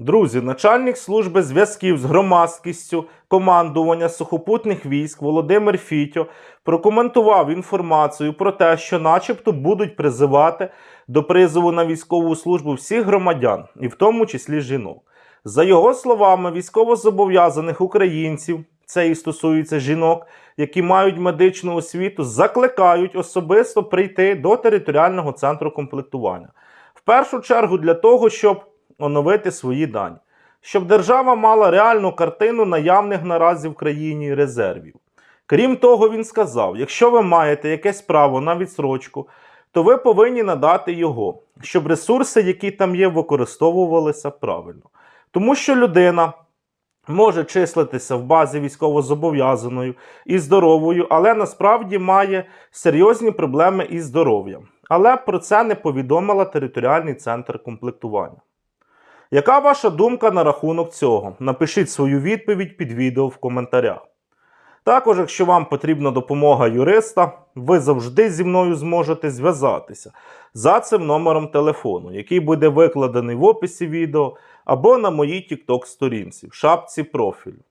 Друзі, начальник служби зв'язків з громадськістю командування сухопутних військ Володимир Фітьо прокоментував інформацію про те, що начебто будуть призивати до призову на військову службу всіх громадян, і в тому числі жінок. За його словами, військовозобов'язаних українців, це і стосується жінок, які мають медичну освіту, закликають особисто прийти до територіального центру комплектування. В першу чергу для того, щоб оновити свої дані, щоб держава мала реальну картину наявних наразі в країні резервів. Крім того, він сказав: якщо ви маєте якесь право на відсрочку, то ви повинні надати його, щоб ресурси, які там є, використовувалися правильно. Тому що людина може числитися в базі військовозобов'язаною і здоровою, але насправді має серйозні проблеми із здоров'ям. Але про це не повідомила територіальний центр комплектування. Яка ваша думка на рахунок цього? Напишіть свою відповідь під відео в коментарях. Також, якщо вам потрібна допомога юриста, ви завжди зі мною зможете зв'язатися за цим номером телефону, який буде викладений в описі відео або на моїй TikTok сторінці в шапці профілю.